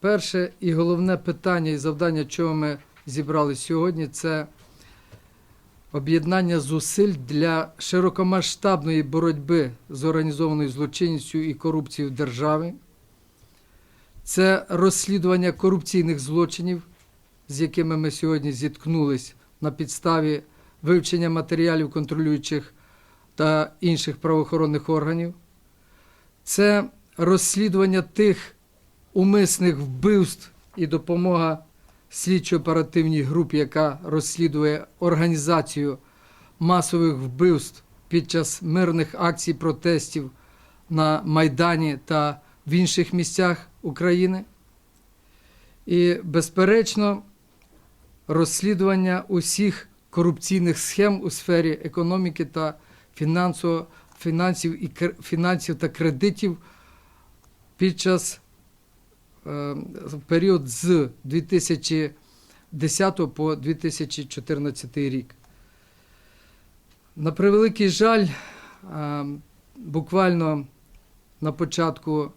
Перше і головне питання і завдання, чого ми зібрали сьогодні, це об'єднання зусиль для широкомасштабної боротьби з організованою злочинністю і корупцією в державі. Це розслідування корупційних злочинів, з якими ми сьогодні зіткнулись на підставі вивчення матеріалів контролюючих та інших правоохоронних органів. Це розслідування тих умисних вбивств і допомога слідчо-оперативній групі, яка розслідує організацію масових вбивств під час мирних акцій протестів на Майдані та в інших місцях України. І, безперечно, розслідування усіх корупційних схем у сфері економіки та фінансів, і, фінансів та кредитів під час в період з 2010 по 2014 рік. На превеликий жаль, е, буквально на початку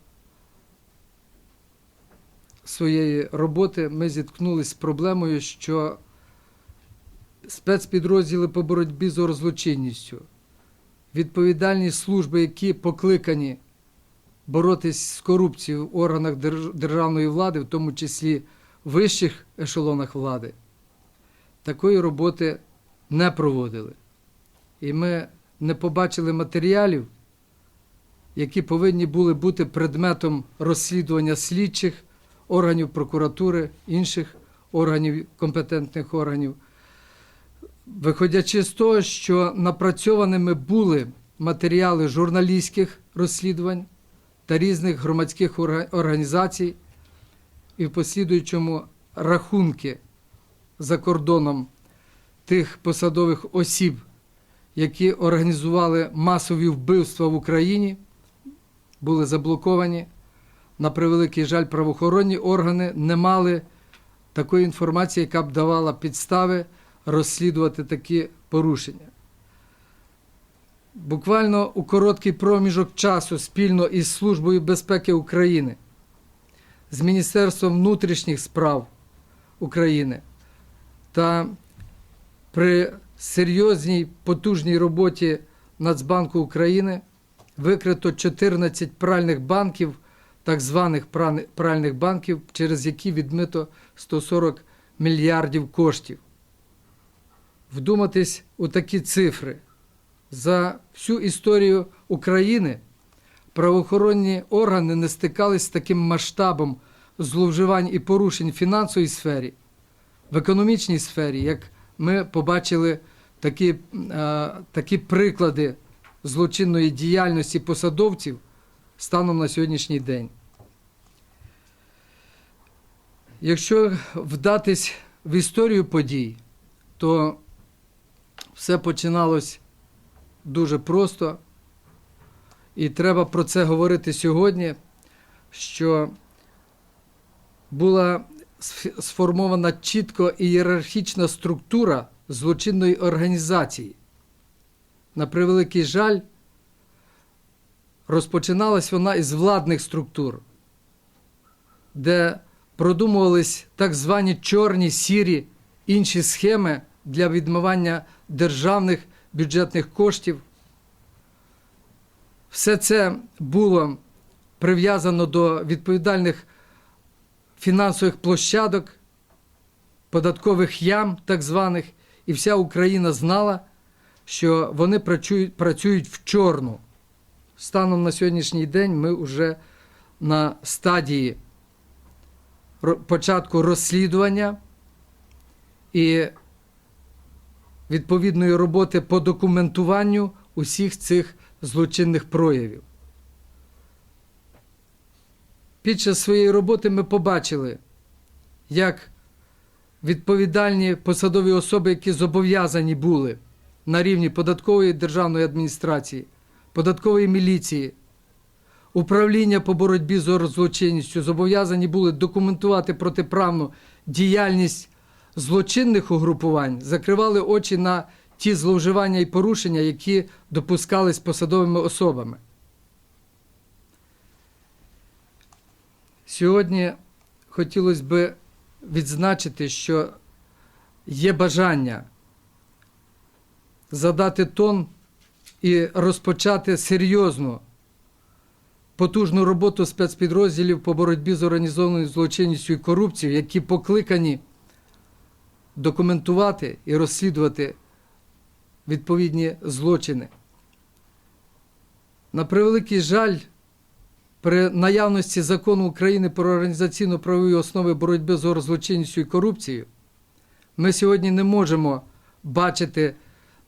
своєї роботи ми зіткнулися з проблемою, що спецпідрозділи по боротьбі з орзлочинністю, відповідальні служби, які покликані боротись з корупцією в органах держ- державної влади, в тому числі вищих ешелонах влади, такої роботи не проводили. І ми не побачили матеріалів, які повинні були бути предметом розслідування слідчих органів прокуратури, інших органів, компетентних органів. Виходячи з того, що напрацьованими були матеріали журналістських розслідувань та різних громадських організацій, і в послідуючому рахунки за кордоном тих посадових осіб, які організували масові вбивства в Україні, були заблоковані. На превеликий жаль, правоохоронні органи не мали такої інформації, яка б давала підстави розслідувати такі порушення. Буквально у короткий проміжок часу спільно із Службою безпеки України, з Міністерством внутрішніх справ України та при серйозній потужній роботі Нацбанку України викрито 14 пральних банків, так званих пральних банків, через які відмито 140 мільярдів коштів. Вдуматись у такі цифри. За всю історію України правоохоронні органи не стикались з таким масштабом зловживань і порушень в фінансовій сфері, в економічній сфері, як ми побачили такі, е, такі приклади злочинної діяльності посадовців станом на сьогоднішній день. Якщо вдатись в історію подій, то все починалось дуже просто, і треба про це говорити сьогодні, що була сформована чітко ієрархічна структура злочинної організації. На превеликий жаль, розпочиналась вона із владних структур, де продумувались так звані чорні, сірі, інші схеми для відмивання державних бюджетних коштів. Все це було прив'язано до відповідальних фінансових площадок, податкових ям, так званих, і вся Україна знала, що вони працюють, в чорну. Станом на сьогоднішній день ми вже на стадії початку розслідування і відповідної роботи по документуванню усіх цих злочинних проявів. Під час своєї роботи ми побачили, як відповідальні посадові особи, які зобов'язані були на рівні податкової державної адміністрації, податкової міліції, управління по боротьбі з злочинністю, зобов'язані були документувати протиправну діяльність злочинних угрупувань, закривали очі на ті зловживання і порушення, які допускались посадовими особами. Сьогодні хотілося б відзначити, що є бажання задати тон і розпочати серйозну потужну роботу спецпідрозділів по боротьбі з організованою злочинністю і корупцією, які покликані документувати і розслідувати відповідні злочини. На превеликий жаль, при наявності закону України про організаційно-правові основи боротьби з злочинністю і корупцією, ми сьогодні не можемо бачити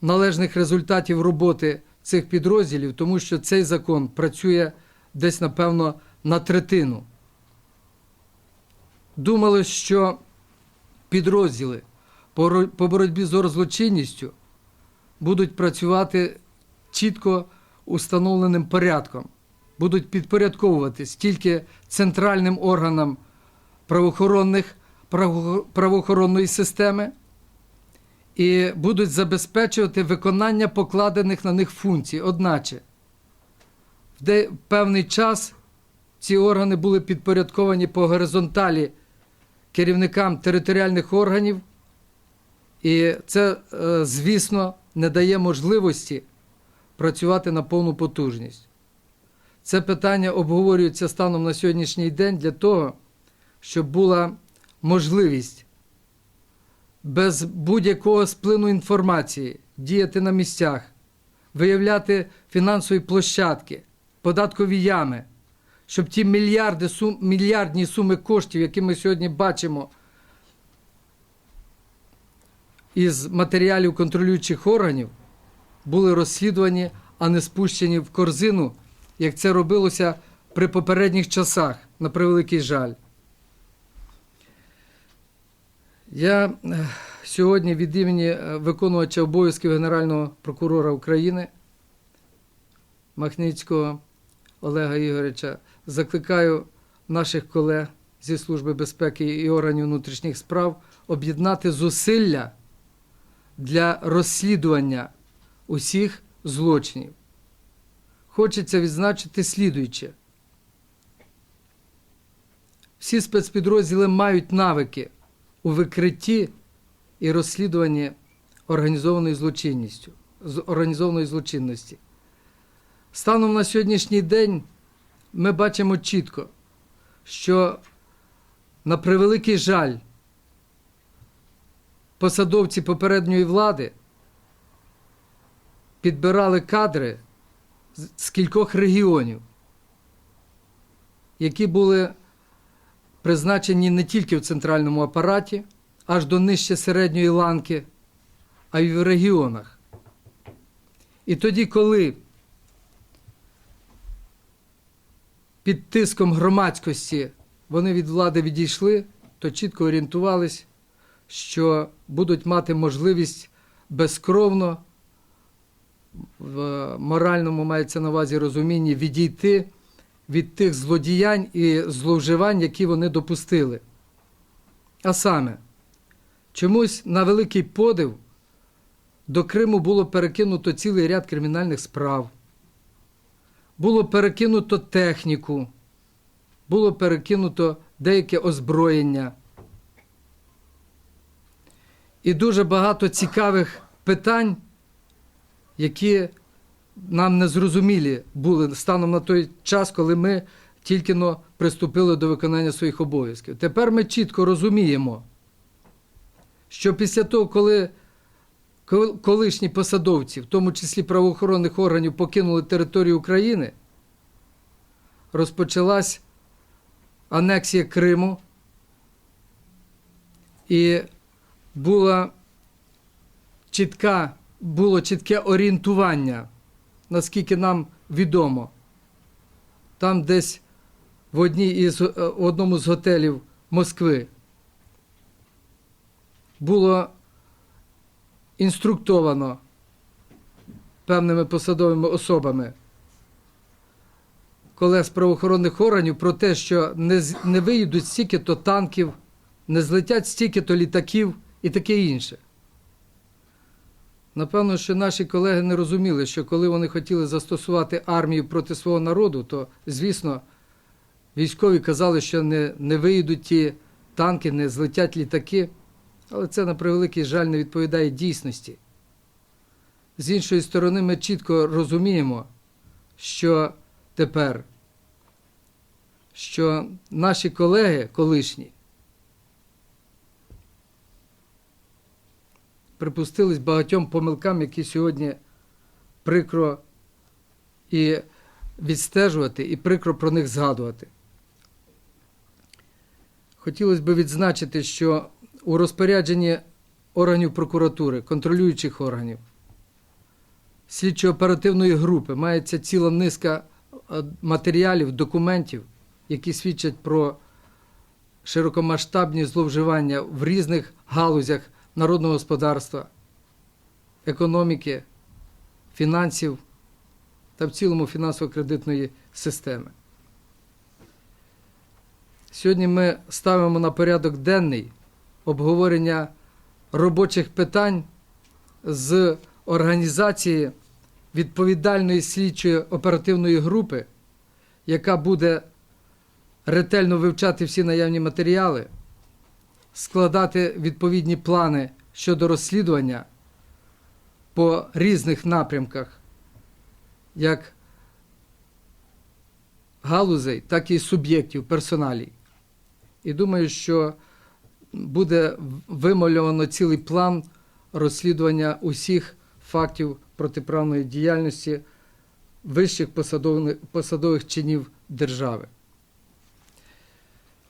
належних результатів роботи цих підрозділів, тому що цей закон працює десь, напевно, на третину. Думали, що підрозділи по боротьбі з злочинністю будуть працювати чітко установленим порядком, будуть підпорядковуватись тільки центральним органам правоохоронних, правоохоронної системи і будуть забезпечувати виконання покладених на них функцій. Одначе, в певний час ці органи були підпорядковані по горизонталі керівникам територіальних органів, і це, е, звісно, не дає можливості працювати на повну потужність. Це питання обговорюється станом на сьогоднішній день для того, щоб була можливість без будь-якого сплину інформації діяти на місцях, виявляти фінансові площадки, податкові ями, щоб ті мільярди сум, мільярдні суми коштів, які ми сьогодні бачимо із матеріалів контролюючих органів, були розслідувані, а не спущені в корзину, як це робилося при попередніх часах, на превеликий жаль. Я е, сьогодні від імені е, виконувача обов'язків Генерального прокурора України Махницького Олега Ігоревича закликаю наших колег зі Служби безпеки і органів внутрішніх справ об'єднати зусилля для розслідування усіх злочинів. Хочеться відзначити слідуюче. Всі спецпідрозділи мають навики у викритті і розслідуванні організованої злочинністю, організованої злочинності. Станом на сьогоднішній день ми бачимо чітко, що на превеликий жаль посадовці попередньої влади підбирали кадри з- кількох регіонів, які були призначені не тільки в центральному апараті, аж до нижче середньої ланки, а й в регіонах. І тоді, коли під тиском громадськості вони від влади відійшли, то чітко орієнтувались, що будуть мати можливість безкровно, в моральному мається на увазі розумінні, відійти від тих злодіянь і зловживань, які вони допустили. А саме, чомусь на великий подив до Криму було перекинуто цілий ряд кримінальних справ, було перекинуто техніку, було перекинуто деяке озброєння. І дуже багато цікавих питань, які нам не зрозумілі були станом на той час, коли ми тільки но приступили до виконання своїх обов'язків. Тепер ми чітко розуміємо, що після того, коли колишні посадовці, в тому числі правоохоронних органів, покинули територію України, розпочалась анексія Криму і була чітка, було чітке орієнтування, наскільки нам відомо. Там десь в, одній із, е, в одному з готелів Москви було інструктовано певними посадовими особами колег з правоохоронних органів про те, що не, не виїдуть стільки-то танків, не злетять стільки-то літаків і таке інше. Напевно, що наші колеги не розуміли, що коли вони хотіли застосувати армію проти свого народу, то, звісно, Військові казали, що не, не виїдуть ті танки, не злетять літаки, але це, на превеликий жаль, не відповідає дійсності. З іншої сторони, ми чітко розуміємо, що тепер, що наші колеги колишні припустились багатьом помилкам, які сьогодні прикро і відстежувати, і прикро про них згадувати. Хотілося б відзначити, що у розпорядженні органів прокуратури, контролюючих органів, слідчо-оперативної групи мається ціла низка е, матеріалів, документів, які свідчать про широкомасштабні зловживання в різних галузях народного господарства, економіки, фінансів та в цілому фінансово-кредитної системи. Сьогодні ми ставимо на порядок денний обговорення робочих питань з організації відповідальної слідчої оперативної групи, яка буде ретельно вивчати всі наявні матеріали, складати відповідні плани щодо розслідування по різних напрямках, як галузей, так і суб'єктів, персоналій. І думаю, що буде вимальовано цілий план розслідування усіх фактів протиправної діяльності вищих посадових чинів держави.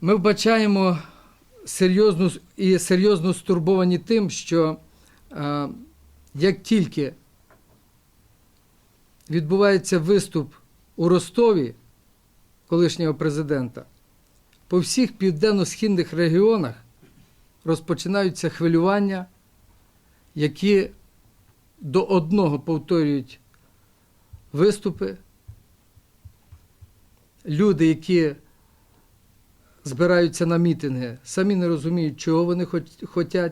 Ми вбачаємо серйозну і серйозно стурбовані тим, що е, як тільки відбувається виступ у Ростові колишнього президента, по всіх південно-східних регіонах розпочинаються хвилювання, які до одного повторюють виступи. Люди, які збираються на мітинги, самі не розуміють, чого вони хочуть,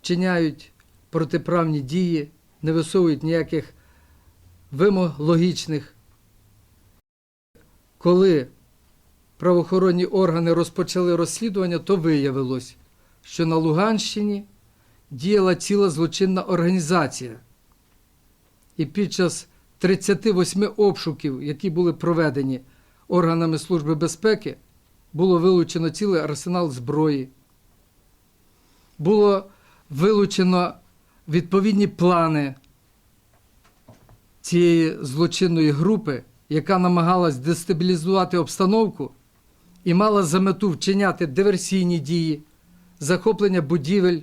вчиняють протиправні дії, не висовують ніяких вимог логічних. Коли правоохоронні органи розпочали розслідування, то виявилось, що на Луганщині діяла ціла злочинна організація. І під час 38 обшуків, які були проведені органами Служби безпеки, було вилучено цілий арсенал зброї. Було вилучено відповідні плани цієї злочинної групи, яка намагалась дестабілізувати обстановку і мала за мету вчиняти диверсійні дії, захоплення будівель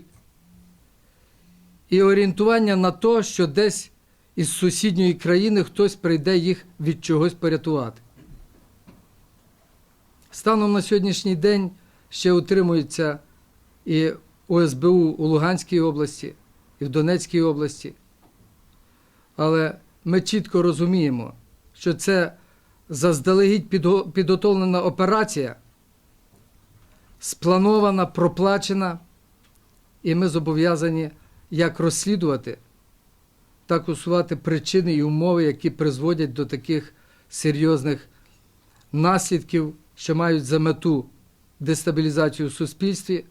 і орієнтування на те, що десь із сусідньої країни хтось прийде їх від чогось порятувати. Станом на сьогоднішній день ще утримується і ОСБУ у Луганській області, і в Донецькій області. Але ми чітко розуміємо, що це заздалегідь підготовлена операція, спланована, проплачена, і ми зобов'язані як розслідувати, так усувати причини і умови, які призводять до таких серйозних наслідків, що мають за мету дестабілізацію в суспільстві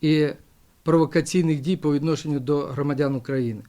і провокаційних дій по відношенню до громадян України.